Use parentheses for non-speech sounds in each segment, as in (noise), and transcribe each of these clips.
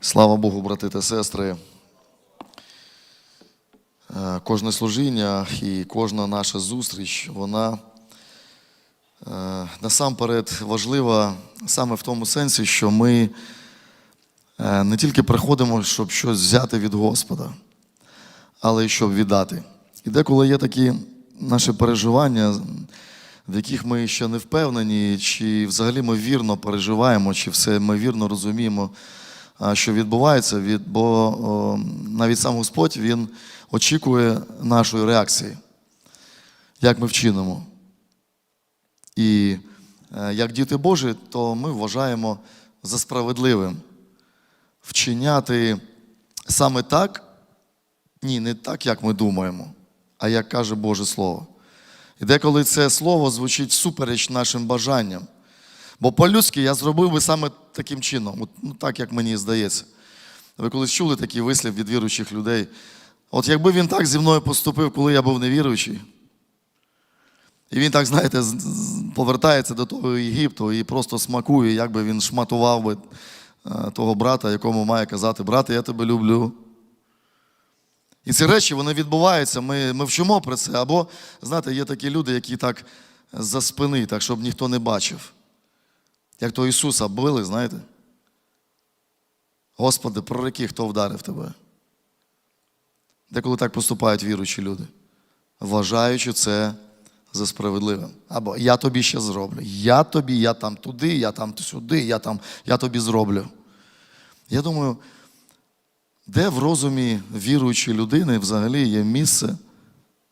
Слава Богу, брати та сестри. Е, Кожне служіння і кожна наша зустріч, вона е, насамперед важлива саме в тому сенсі, що ми е, не тільки приходимо, щоб щось взяти від Господа, але й щоб віддати. І деколи є такі наші переживання, в яких ми ще не впевнені, чи взагалі ми вірно переживаємо, чи все ми вірно розуміємо, що відбувається, від, бо о, навіть сам Господь Він очікує нашої реакції, як ми вчинимо. І е, як діти Божі, то ми вважаємо за справедливим вчиняти саме так, ні, не так, як ми думаємо, а як каже Боже Слово. І деколи це слово звучить супереч нашим бажанням. Бо по-людськи я зробив би саме таким чином, от, ну, так як мені здається. Ви колись чули такий вислів від віруючих людей. От якби він так зі мною поступив, коли я був невіруючий, і він так, знаєте, повертається до того Єгипту і просто смакує, як би він шматував би е, того брата, якому має казати, брате, я тебе люблю. І ці речі вони відбуваються, ми, ми вчимо про це. Або, знаєте, є такі люди, які так за спини, так, щоб ніхто не бачив. Як то Ісуса били, знаєте? Господи, пророки, хто вдарив тебе? Деколи так поступають віруючі люди, вважаючи це за справедливим. Або я тобі ще зроблю. Я тобі, я там туди, я там сюди, я там, я тобі зроблю. Я думаю, де в розумі віруючої людини взагалі є місце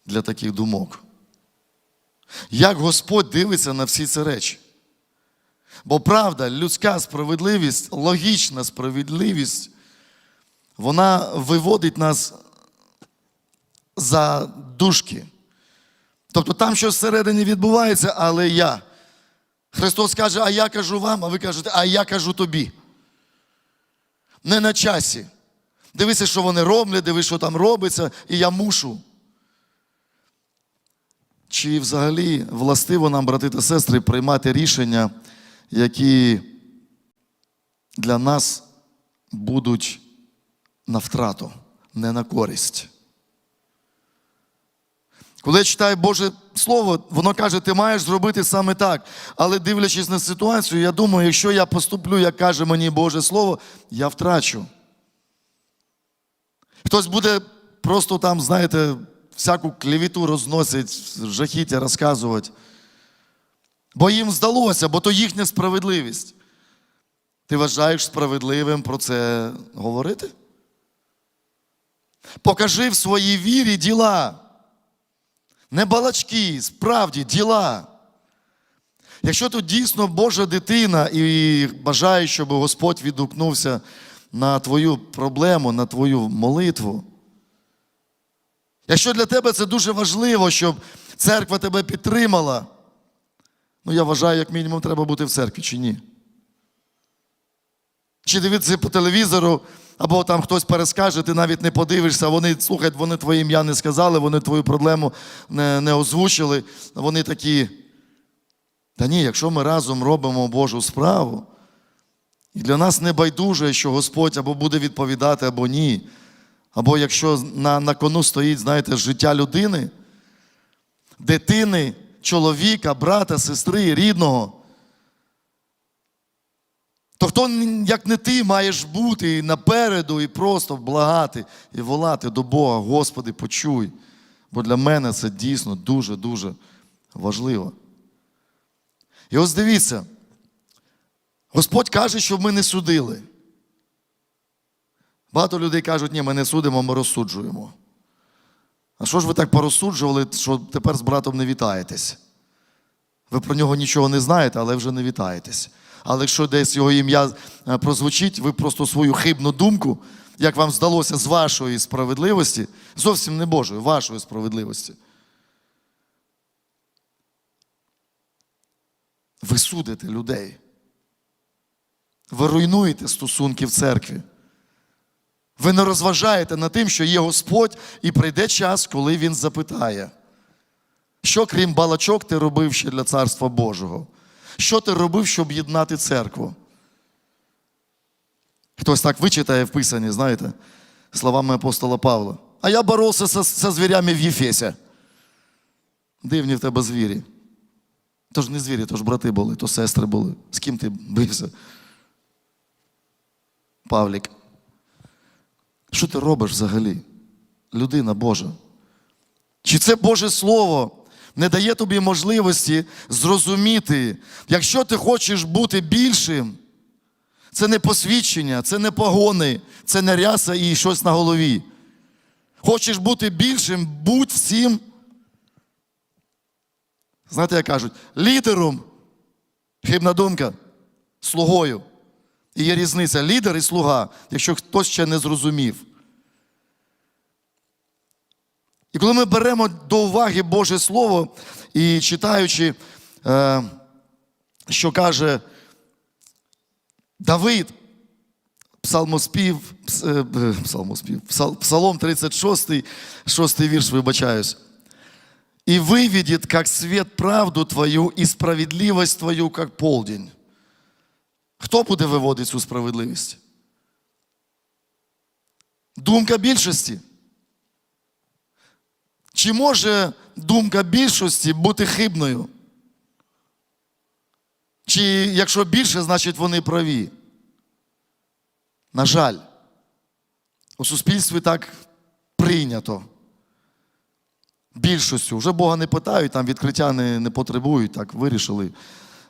для таких думок? Як Господь дивиться на всі ці речі? Бо правда, людська справедливість, логічна справедливість, вона виводить нас за дужки. Тобто там щось всередині відбувається, але я. Христос каже, а я кажу вам, а ви кажете, а я кажу тобі. Не на часі. Дивися, що вони роблять, дивись, що там робиться, і я мушу. Чи взагалі властиво нам, брати та сестри, приймати рішення, які для нас будуть на втрату, не на користь? Коли я читаю Боже Слово, воно каже, ти маєш зробити саме так. Але дивлячись на ситуацію, я думаю, якщо я поступлю, як каже мені Боже Слово, я втрачу. Хтось буде просто там, знаєте, всяку клівіту розносить, жахіття розказувати. Бо їм здалося, бо то їхня справедливість. Ти вважаєш справедливим про це говорити? Покажи в своїй вірі діла. Не балачки, справді діла. Якщо ти дійсно Божа дитина і бажаєш, щоб Господь відгукнувся на твою проблему, на твою молитву. Якщо для тебе це дуже важливо, щоб церква тебе підтримала, ну я вважаю, як мінімум, треба бути в церкві чи ні. Чи дивитися по телевізору, або там хтось перескаже, ти навіть не подивишся, вони слухай, вони твоє ім'я не сказали, вони твою проблему не, не озвучили. Вони такі. Та ні, якщо ми разом робимо Божу справу, і для нас не байдуже, що Господь або буде відповідати, або ні. Або якщо на, на кону стоїть, знаєте, життя людини, дитини, чоловіка, брата, сестри, рідного, то хто, як не ти, маєш бути напереду і просто благати і волати до Бога, Господи, почуй. Бо для мене це дійсно дуже-дуже важливо. І ось дивіться, Господь каже, щоб ми не судили. Багато людей кажуть, ні, ми не судимо, ми розсуджуємо. А що ж ви так порозсуджували, що тепер з братом не вітаєтесь? Ви про нього нічого не знаєте, але вже не вітаєтесь. Але якщо десь його ім'я е, прозвучить, ви просто свою хибну думку, як вам здалося з вашої справедливості, зовсім не Божої, вашої справедливості. Ви судите людей. Ви руйнуєте стосунки в церкві. Ви не розважаєте над тим, що є Господь, і прийде час, коли Він запитає, що крім балачок ти робив ще для Царства Божого? Що ти робив, щоб єднати церкву? Хтось так вичитає в Писанні, знаєте, словами апостола Павла. А я боровся со, со звірями в Єфесі. Дивні в тебе звірі. То ж не звірі, то ж брати були, то сестри були. З ким ти бився? Павлік. Що ти робиш взагалі? Людина Божа. Чи це Боже Слово не дає тобі можливості зрозуміти, якщо ти хочеш бути більшим, це не посвідчення, це не погони, це не ряса і щось на голові. Хочеш бути більшим, будь всім. Знаєте, як кажуть, лідером, хибна думка, слугою. І є різниця лідер і слуга, якщо хтось ще не зрозумів. І коли ми беремо до уваги Боже Слово і читаючи, е, що каже Давид, псалмоспів, е, псалмоспів, Псалом 36, 6 вірш, вибачаюсь. «И выведет, как свет, правду твою, и справедливость твою, как полдень». Хто буде виводити цю справедливість? Думка більшості. Чи може думка більшості бути хибною? Чи якщо більше, значить вони праві? На жаль, у суспільстві так прийнято. Більшістю. Вже Бога не питають, там відкриття не, не потребують, так вирішили.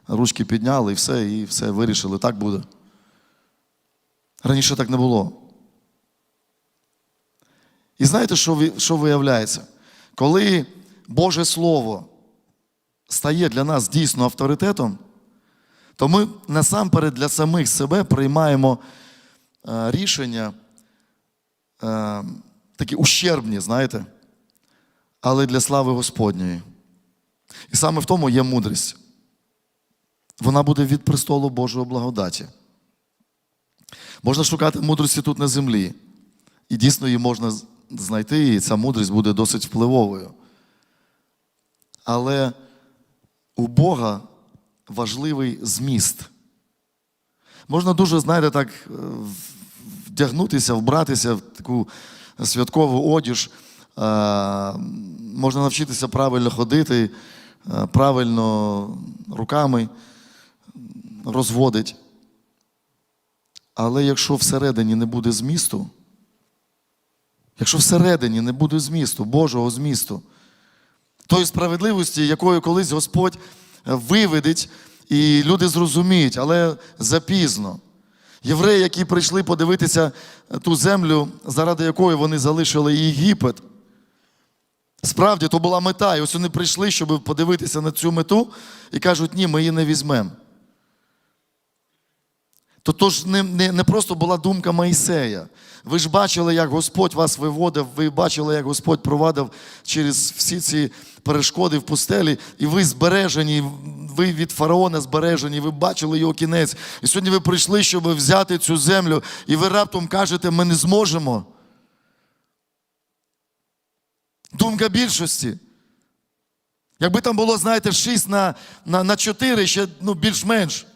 Ручки підняли і все, і все вирішили, так буде. Раніше так не було. І знаєте, що, що виявляється? Коли Боже Слово стає для нас дійсно авторитетом, то ми насамперед для самих себе приймаємо е, рішення е, такі ущербні, знаєте, але для слави Господньої. І саме в тому є мудрість. Вона буде від престолу Божої благодаті. Можна шукати мудрості тут на землі. І дійсно її можна знайти, і ця мудрість буде досить впливовою. Але у Бога важливий зміст. Можна дуже, знаєте, так е, вдягнутися, вбратися в таку святкову одіж. Е, Можна навчитися правильно ходити, е, правильно руками розводить. Але якщо всередині не буде змісту, якщо всередині не буде змісту, Божого змісту, тої справедливості, якою колись Господь е, виведить, і люди зрозуміють, але запізно. Євреї, які прийшли подивитися е, ту землю, заради якої вони залишили Єгипет, справді то була мета. І ось вони прийшли, щоб подивитися на цю мету, і кажуть, ні, ми її не візьмемо. То то не, не, не просто була думка Моїсея. Ви ж бачили, як Господь вас виводив, ви бачили, як Господь провадив через всі ці перешкоди в пустелі, і ви збережені, ви від фараона збережені, ви бачили його кінець. І сьогодні ви прийшли, щоб взяти цю землю, і ви раптом кажете, ми не зможемо. Думка більшості. Якби там було, знаєте, 6 на, на, на 4, ще ну, більш-менш.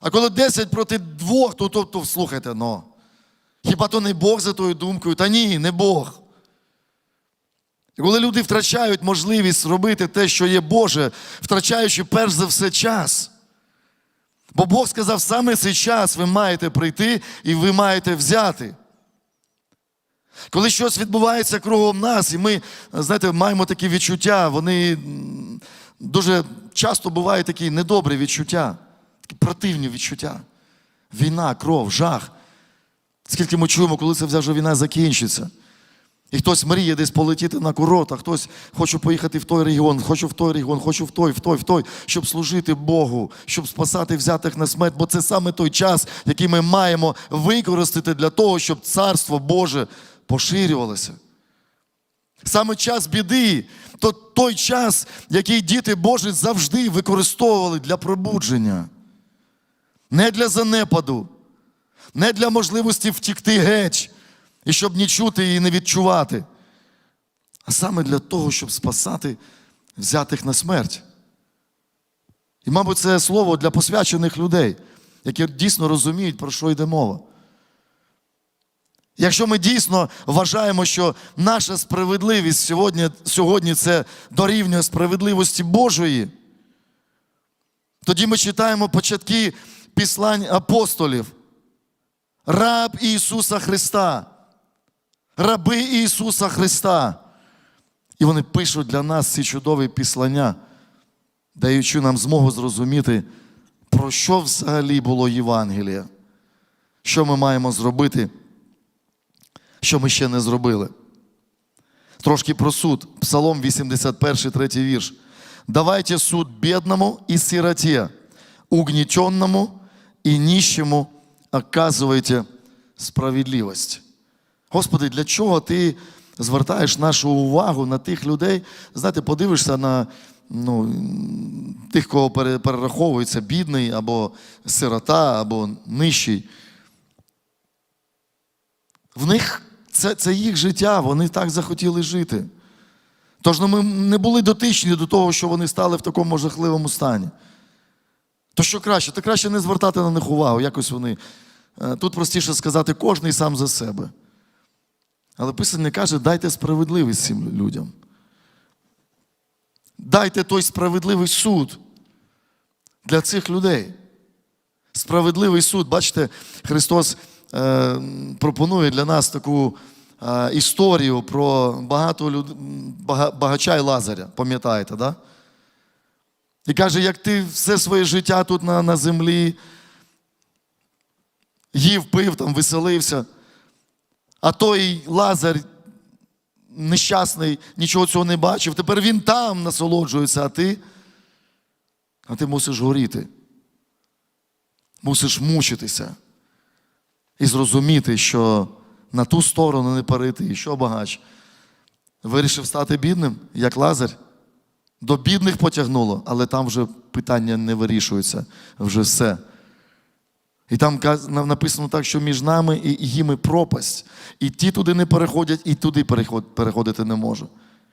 А коли 10 проти 2, то, то, то слухайте, ну. Хіба то не Бог за тою думкою? Та ні, не Бог. І коли люди втрачають можливість робити те, що є Боже, втрачаючи перш за все час. Бо Бог сказав, саме цей час ви маєте прийти і ви маєте взяти. Коли щось відбувається кругом нас, і ми, знаєте, маємо такі відчуття, вони дуже часто бувають такі недобрі відчуття, противні відчуття. Війна, кров, жах. Скільки ми чуємо, коли це вже війна закінчиться. І хтось мріє десь полетіти на курорт, а хтось хоче поїхати в той регіон, хочу в той регіон, хочу в той, в той, в той, щоб служити Богу, щоб спасати взятих на смерть. Бо це саме той час, який ми маємо використати для того, щоб Царство Боже поширювалося. Саме час біди, то той час, який діти Божі завжди використовували для пробудження. Не для занепаду, не для можливості втікти геть, і щоб не чути і не відчувати, а саме для того, щоб спасати взятих на смерть. І, мабуть, це слово для посвячених людей, які дійсно розуміють, про що йде мова. Якщо ми дійсно вважаємо, що наша справедливість сьогодні, сьогодні це дорівнює справедливості Божої, тоді ми читаємо початки післань апостолів. Раб Ісуса Христа, раби Ісуса Христа. І вони пишуть для нас ці чудові післання, даючи нам змогу зрозуміти, про що взагалі було Євангеліє, що ми маємо зробити, що ми ще не зробили. Трошки про суд. Псалом 81, 3 вірш. Давайте суд бедному и сироте, угнетенному и нищему оказывайте справедливость. Господи, для чого ти звертаєш нашу увагу на тих людей? Знаєте, подивишся на ну, тих, кого перераховується бідний, або сирота, або нижчий. В них це, це їх життя, вони так захотіли жити. Тож ну, ми не були дотичні до того, що вони стали в такому жахливому стані. То що краще? То краще не звертати на них увагу, якось вони. Е, Тут простіше сказати, кожний сам за себе. Але Писання каже, дайте справедливість цим людям. Дайте той справедливий суд для цих людей. Справедливий суд. Бачите, Христос е, пропонує для нас таку е, історію про багато люд... бага... багача і Лазаря, пам'ятаєте, да? І каже, як ти все своє життя тут на, на землі їв, пив, там, веселився, а той Лазар нещасний, нічого цього не бачив. Тепер він там насолоджується, а ти, а ти мусиш горіти. Мусиш мучитися і зрозуміти, що на ту сторону не парити, і що багач. Вирішив стати бідним, як Лазар. До бідних потягнуло, але там вже питання не вирішується, вже все. І там написано так, що між нами і їми пропасть. І ті туди не переходять, і туди переходити не може.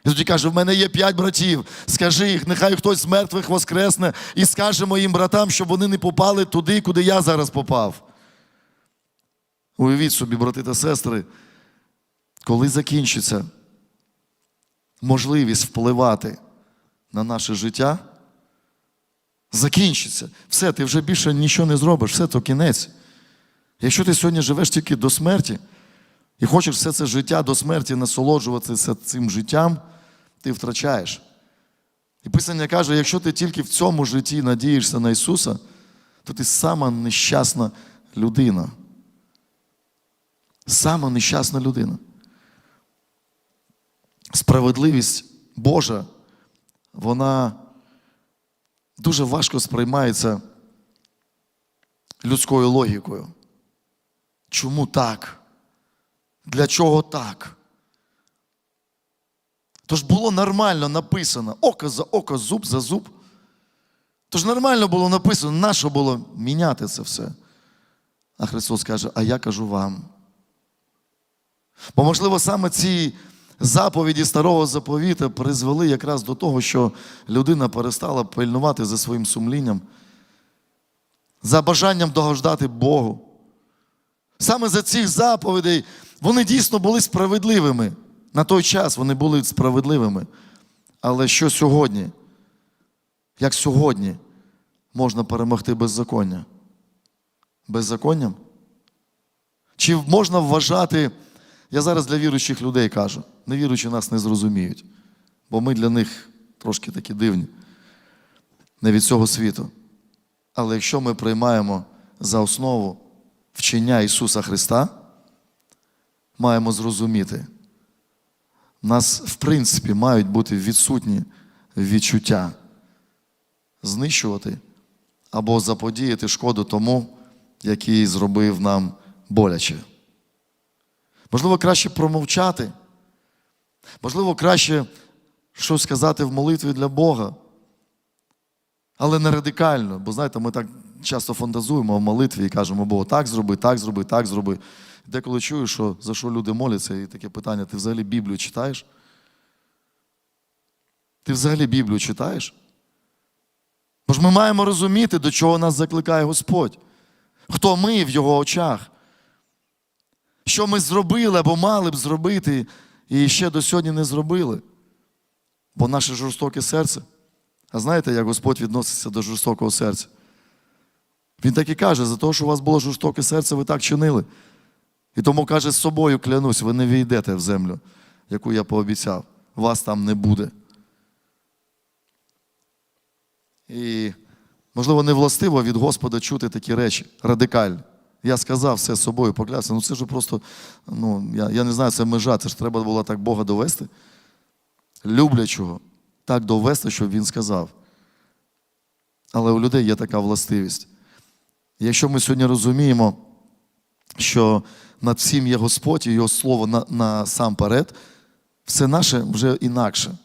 І тоді каже: в мене є п'ять братів. Скажи їх, нехай хтось з мертвих воскресне і скаже моїм братам, щоб вони не попали туди, куди я зараз попав. Уявіть собі, брати та сестри, коли закінчиться можливість впливати на наше життя, закінчиться. Все, ти вже більше нічого не зробиш, все то кінець. Якщо ти сьогодні живеш тільки до смерті і хочеш все це життя до смерті насолоджуватися цим життям, ти втрачаєш. І Писання каже, якщо ти тільки в цьому житті надієшся на Ісуса, то ти сама нещасна людина. Сама нещасна людина. Справедливість Божа, вона дуже важко сприймається людською логікою. Чому так? Для чого так? Тож було нормально написано око за око, зуб за зуб. Тож нормально було написано, нащо було міняти це все. А Христос каже, а я кажу вам. Бо, можливо, саме ці заповіді старого заповіта призвели якраз до того, що людина перестала пильнувати за своїм сумлінням, за бажанням догождати Богу. Саме за цих заповідей вони дійсно були справедливими. На той час вони були справедливими. Але що сьогодні? Як сьогодні можна перемогти беззаконня? Беззаконням? Чи можна вважати, я зараз для віруючих людей кажу, невіруючі нас не зрозуміють, бо ми для них трошки такі дивні, не від цього світу. Але якщо ми приймаємо за основу вчення Ісуса Христа, маємо зрозуміти, в нас, в принципі, мають бути відсутні відчуття знищувати або заподіяти шкоду тому, який зробив нам боляче. Можливо, краще промовчати, можливо, краще щось сказати в молитві для Бога, але не радикально, бо знаєте, ми так часто фантазуємо в молитві і кажемо, Богу, так зроби, так зроби, так зроби. Деколи чую, що за що люди моляться, і таке питання: ти взагалі Біблію читаєш? Ти взагалі Біблію читаєш? Бо ж ми маємо розуміти, до чого нас закликає Господь. Хто ми в Його очах. Що ми зробили або мали б зробити, і ще до сьогодні не зробили. Бо наше жорстоке серце. А знаєте, як Господь відноситься до жорстокого серця? Він так і каже, за те, що у вас було жорстоке серце, ви так чинили. І тому каже, з собою клянусь, ви не війдете в землю, яку я пообіцяв. Вас там не буде. І, можливо, не властиво від Господа чути такі речі радикальні. Я сказав все з собою поклявся. Ну це ж просто, ну, я, я не знаю, це межа, це ж треба було так Бога довести. Люблячого, так довести, щоб він сказав. Але у людей є така властивість. Якщо ми сьогодні розуміємо, що над всім є Господь і Його слово на, насамперед, все наше вже інакше.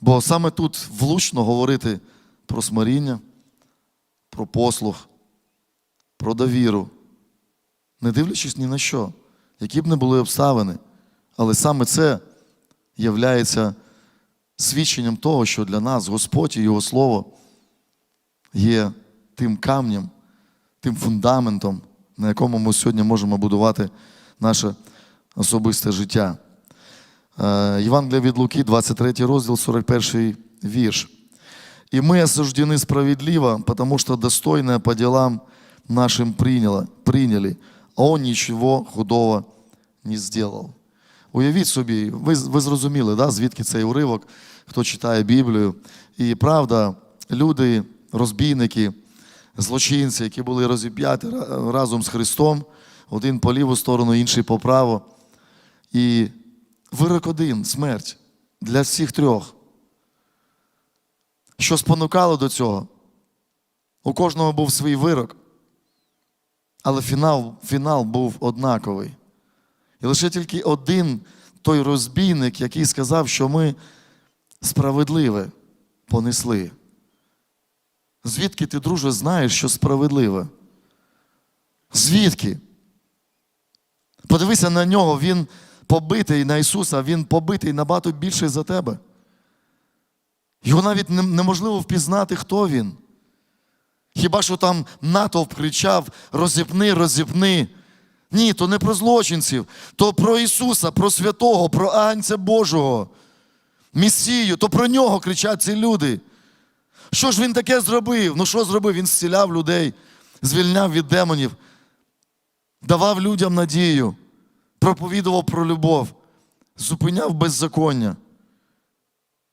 Бо саме тут влучно говорити про смиріння, про послух, про довіру, не дивлячись ні на що, які б не були обставини. Але саме це являється свідченням того, що для нас Господь і Його Слово є тим камнем, тим фундаментом, на якому ми сьогодні можемо будувати наше особисте життя. Е, Євангелія від Луки, 23 розділ, 41 вірш. «И мы осуждены справедливо, потому что достойное по делам нашим приняло, приняли, а он ничего худого не сделал». Уявіть собі, ви, ви зрозуміли, да, звідки цей уривок, хто читає Біблію. І правда, люди, розбійники, злочинці, які були розіп'яті разом з Христом, один по ліву сторону, інший по праву. І вирок один смерть для всіх трьох. Що спонукало до цього? У кожного був свій вирок, але фінал, фінал був однаковий. І лише тільки один той розбійник, який сказав, що ми справедливе понесли. Звідки ти, друже, знаєш, що справедливе? Звідки? Подивися на нього, він побитий на Ісуса, він побитий набагато більше за тебе. Його навіть неможливо впізнати, хто він. Хіба що там натовп кричав: розіпни, розіпни. Ні, то не про злочинців, то про Ісуса, про святого, про Агнця Божого, Месію, то про нього кричать ці люди. Що ж він таке зробив? Ну що зробив? Він зціляв людей, звільняв від демонів, давав людям надію, проповідував про любов, зупиняв беззаконня.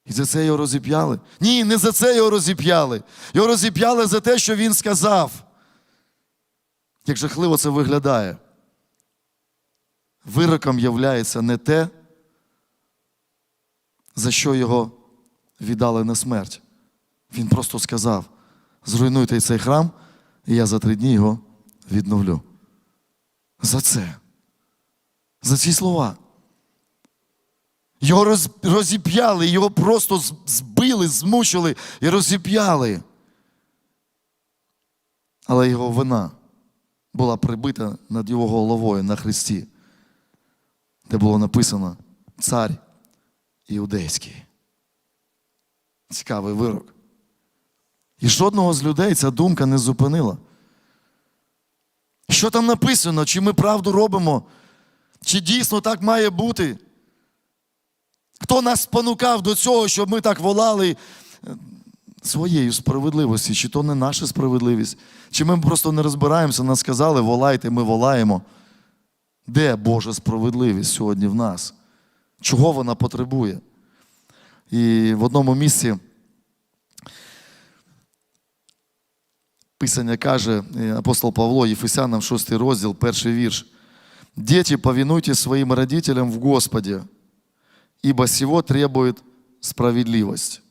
І за це його розіп'яли? Ні, не за це його розіп'яли. Його розіп'яли за те, що він сказав. Як жахливо це виглядає. Вироком являється не те, за що його віддали на смерть. Він просто сказав: зруйнуйте цей храм, і я за три дні його відновлю. За це. За ці слова. Його роз, розіп'яли, його просто збили, змучили і розіп'яли. Але його вина була прибита над його головою на хресті, де було написано цар іудейський. Цікавий вирок. І жодного з людей ця думка не зупинила. Що там написано? Чи ми правду робимо? Чи дійсно так має бути? Хто нас спонукав до цього, щоб ми так волали е, своєю справедливості? Чи то не наша справедливість? Чи ми просто не розбираємося, нас сказали, волайте, ми волаємо. Де Божа справедливість сьогодні в нас? Чого вона потребує? І в одному місці Писання каже е, апостол Павло Єфесянам 6 розділ, перший вірш. Дети, повинуйтесь своим родителям в Господе, ибо сего требует справедливость.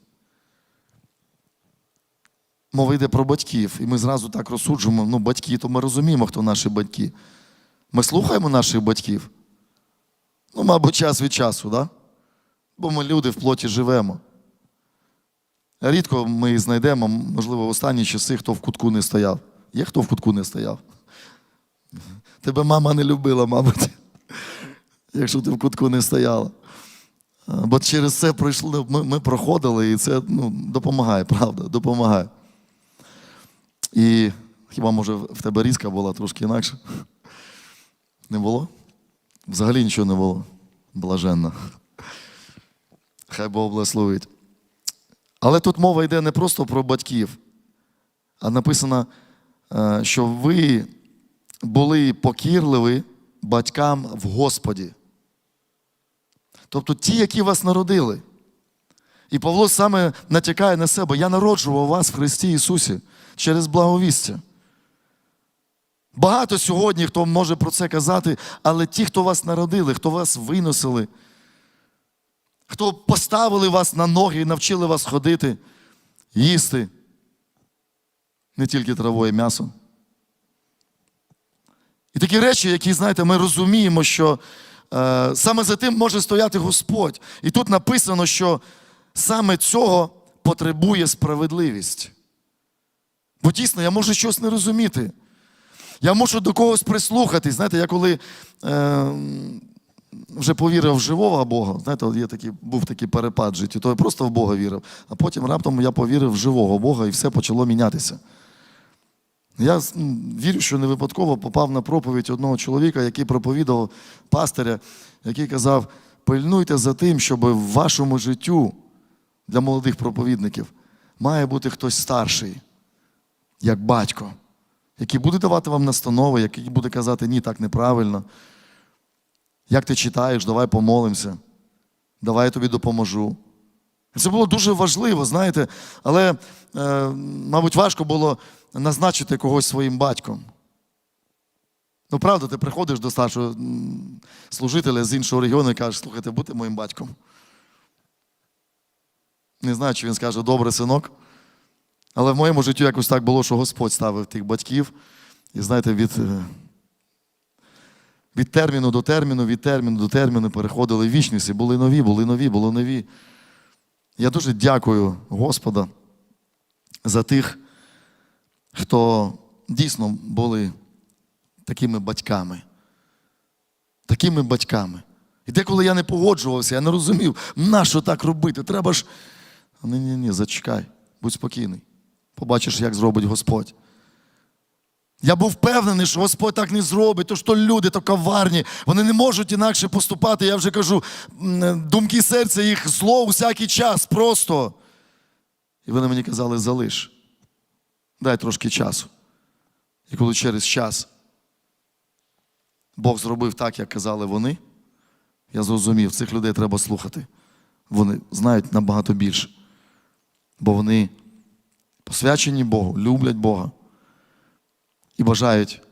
Мова йде про батьків, і ми зразу так розсуджуємо. Ну, батьки, то ми розуміємо, хто наші батьки. Ми слухаємо наших батьків. Ну, мабуть, час від часу, да? бо ми люди в плоті живемо. Рідко ми знайдемо, можливо, в останні часи, хто в кутку не стояв. Є хто в кутку не стояв? Тебе мама не любила, мабуть, (laughs) якщо ти в кутку не стояла. А, Бо через це пройшли, ми, ми проходили, і це ну, допомагає, правда, допомагає. І хіба, може, в тебе різка була трошки інакше? Не було? Взагалі нічого не було. Блаженно. Хай Бог благословить. Але тут мова йде не просто про батьків, а написано, е, що ви були покірливі батькам в Господі. Тобто ті, які вас народили. І Павло саме натякає на себе: я народжував вас в Христі Ісусі через благовістя. Багато сьогодні хто може про це казати, але ті, хто вас народили, хто вас виносили, хто поставили вас на ноги і навчили вас ходити, їсти не тільки траву і м'ясо. І такі речі, які, знаєте, ми розуміємо, що саме за тим може стояти Господь. І тут написано, що саме цього потребує справедливість. Бо дійсно, я можу щось не розуміти. Я можу до когось прислухатись. Знаєте, я коли е, вже повірив в живого Бога, знаєте, от є такий, був такий перепад в житті, то я просто в Бога вірив, а потім раптом я повірив в живого Бога і все почало мінятися. Я вірю, що не випадково попав на проповідь одного чоловіка, який проповідував пастиря, який казав: пильнуйте за тим, щоб в вашому життю для молодих проповідників має бути хтось старший, як батько, який буде давати вам настанови, який буде казати, ні, так неправильно. Як ти читаєш, давай помолимося, давай я тобі допоможу. Це було дуже важливо, знаєте, але, е, мабуть, важко було назначити когось своїм батьком. Ну, правда, ти приходиш до старшого служителя з іншого регіону і кажеш, слухайте, будьте моїм батьком. Не знаю, чи він скаже добре, синок. Але в моєму житті якось так було, що Господь ставив тих батьків. І знаєте, від, е, від терміну до терміну, від терміну до терміну переходили в вічність. І були нові, були нові, були нові. Я дуже дякую Господа за тих, хто дійсно були такими батьками. Такими батьками. І деколи я не погоджувався, я не розумів, нащо так робити? Треба ж. Ні, ні, ні, зачекай, будь спокійний. Побачиш, як зробить Господь. Я був впевнений, що Господь так не зробить, то що люди то коварні, вони не можуть інакше поступати. Я вже кажу, думки серця їх зло у всякий час просто. І вони мені казали, залиш, дай трошки часу. І коли через час Бог зробив так, як казали вони, я зрозумів, цих людей треба слухати. Вони знають набагато більше. Бо вони посвячені Богу, люблять Бога і бажають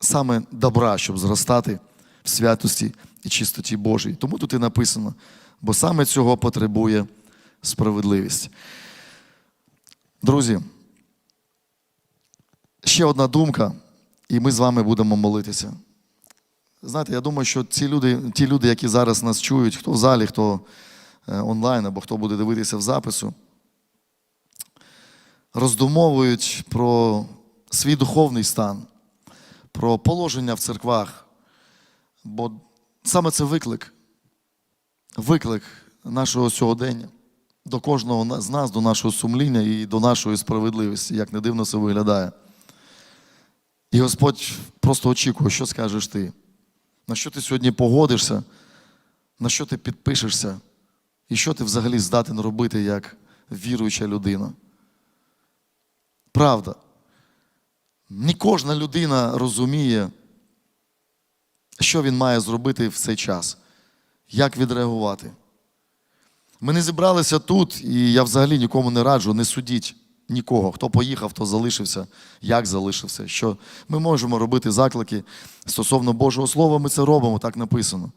саме добра, щоб зростати в святості і чистоті Божій. Тому тут і написано, бо саме цього потребує справедливість. Друзі, ще одна думка, і ми з вами будемо молитися. Знаєте, я думаю, що ці люди, ті люди, які зараз нас чують, хто в залі, хто е, онлайн або хто буде дивитися в запису, роздумовують про свій духовний стан, про положення в церквах. Бо саме це виклик, виклик нашого сьогодення до кожного з нас, до нашого сумління і до нашої справедливості, як не дивно це виглядає. І Господь просто очікує, що скажеш ти, на що ти сьогодні погодишся, на що ти підпишешся, і що ти взагалі здатен робити як віруюча людина. Правда. Не кожна людина розуміє, що він має зробити в цей час, як відреагувати. Ми не зібралися тут, і я взагалі нікому не раджу, не судіть нікого. Хто поїхав, хто залишився, як залишився. Що ми можемо робити заклики стосовно Божого Слова, ми це робимо, так написано.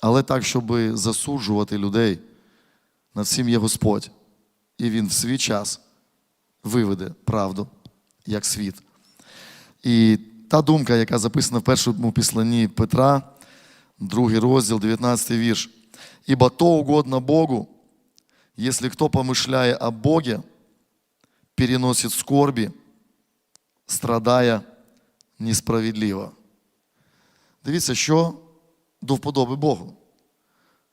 Але так, щоб засуджувати людей, над всім є Господь. І Він в свій час виведе правду як світ. І та думка, яка записана в першому післанні Петра, другий розділ, 19 вірш. «Ибо то угодно Богу, если кто, помышляя о Боге, переносит скорби, страдая несправедливо. Дивіться, що до вподоби Богу.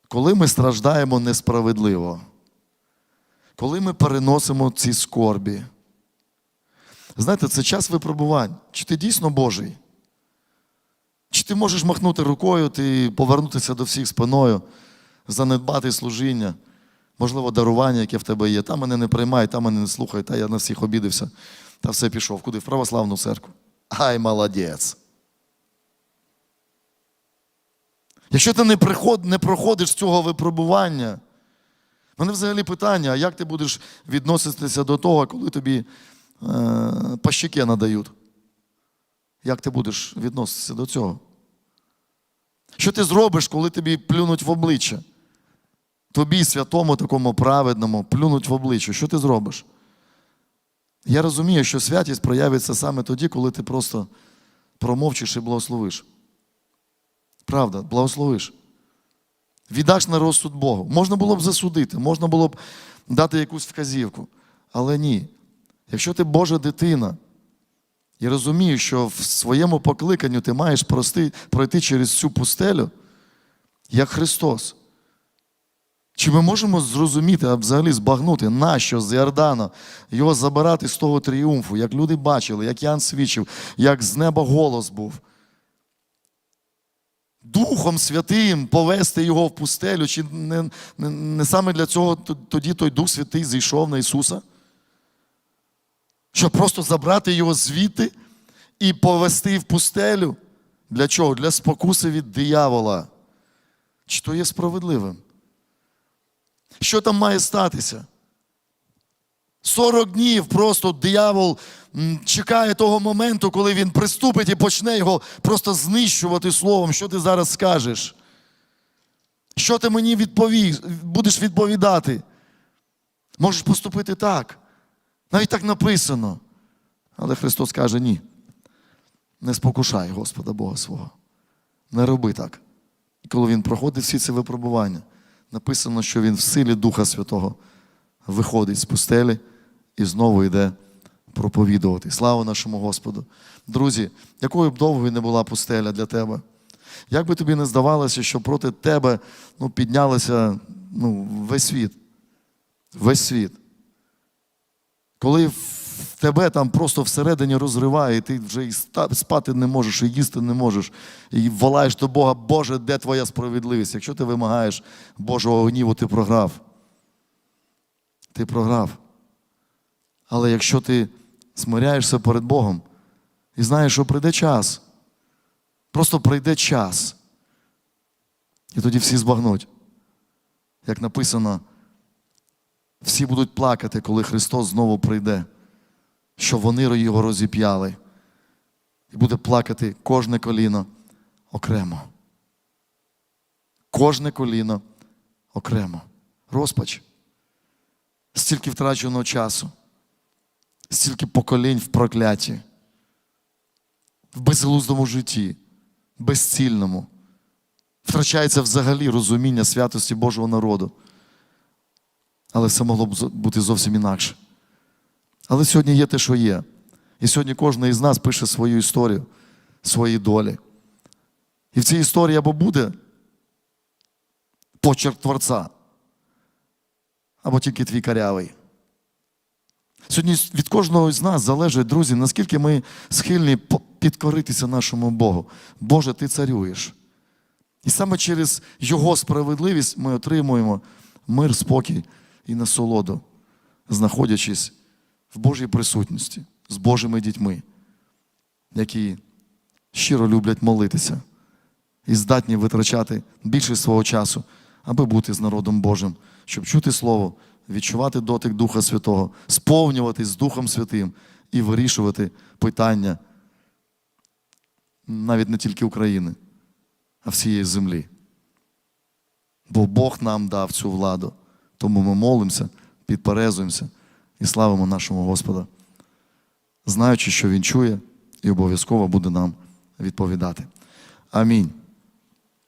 Коли ми страждаємо несправедливо, коли ми переносимо ці скорбі, знаєте, це час випробувань. Чи ти дійсно Божий? Що ти можеш махнути рукою, ти повернутися до всіх спиною, занедбати служіння, можливо, дарування, яке в тебе є. Там мене не приймають, там мене не слухають, та я на всіх обідався. Та все пішов. Куди? В православну церкву. Ай, молодець. Якщо ти не, приход, не проходиш цього випробування, мене взагалі питання, а як ти будеш відноситися до того, коли тобі е, по щеке надають? Як ти будеш відноситися до цього? Що ти зробиш, коли тобі плюнуть в обличчя? Тобі, святому, такому праведному, плюнуть в обличчя. Що ти зробиш? Я розумію, що святість проявиться саме тоді, коли ти просто промовчиш і благословиш. Правда, благословиш. Віддаш на розсуд Богу. Можна було б засудити, можна було б дати якусь вказівку. Але ні. Якщо ти Божа дитина, і розумієш, що в своєму покликанню ти маєш прости, пройти через цю пустелю, як Христос. Чи ми можемо зрозуміти, а взагалі збагнути, нащо з Йордана його забирати з того тріумфу, як люди бачили, як Ян свідчив, як з неба голос був? Духом Святим повести його в пустелю, чи не, не, не саме для цього тоді той Дух Святий зійшов на Ісуса? Щоб просто забрати його звідти і повести в пустелю. Для чого? Для спокуси від диявола. Чи то є справедливим? Що там має статися? 40 днів просто диявол чекає того моменту, коли він приступить і почне його просто знищувати словом. Що ти зараз скажеш? Що ти мені відповіш, будеш відповідати? Можеш поступити так. Навіть так написано. Але Христос каже: ні. Не спокушай Господа Бога свого. Не роби так. І коли він проходить всі ці випробування, написано, що він в силі Духа Святого виходить з пустелі і знову йде проповідувати. Слава нашому Господу. Друзі, якою б довгою не була пустеля для тебе, як би тобі не здавалося, що проти тебе ну, піднялося ну, весь світ. Весь світ. Коли тебе там просто всередині розриває, і ти вже і спати не можеш, і їсти не можеш, і волаєш до Бога, Боже, де твоя справедливість? Якщо ти вимагаєш Божого гніву, ти програв. Ти програв. Але якщо ти смиряєшся перед Богом і знаєш, що прийде час, просто прийде час. І тоді всі збагнуть. Як написано, всі будуть плакати, коли Христос знову прийде, що вони його розіп'яли. І буде плакати кожне коліно окремо. Кожне коліно окремо. Розпач. Стільки втраченого часу, стільки поколінь в прокляті, в безглуздому житті, безцільному. Втрачається взагалі розуміння святості Божого народу. Але все могло б бути зовсім інакше. Але сьогодні є те, що є. І сьогодні кожен із нас пише свою історію, свої долі. І в цій історії або буде почерк Творця, або тільки твій карявий. Сьогодні від кожного з нас залежить, друзі, наскільки ми схильні підкоритися нашому Богу. Боже, ти царюєш. І саме через Його справедливість ми отримуємо мир, спокій і насолоду, знаходячись в Божій присутності з Божими дітьми, які щиро люблять молитися і здатні витрачати більше свого часу, аби бути з народом Божим, щоб чути Слово, відчувати дотик Духа Святого, сповнюватись з Духом Святим і вирішувати питання навіть не тільки України, а всієї землі. Бо Бог нам дав цю владу. Тому ми молимося, підперезуємося і славимо нашого Господа, знаючи, що Він чує і обов'язково буде нам відповідати. Амінь.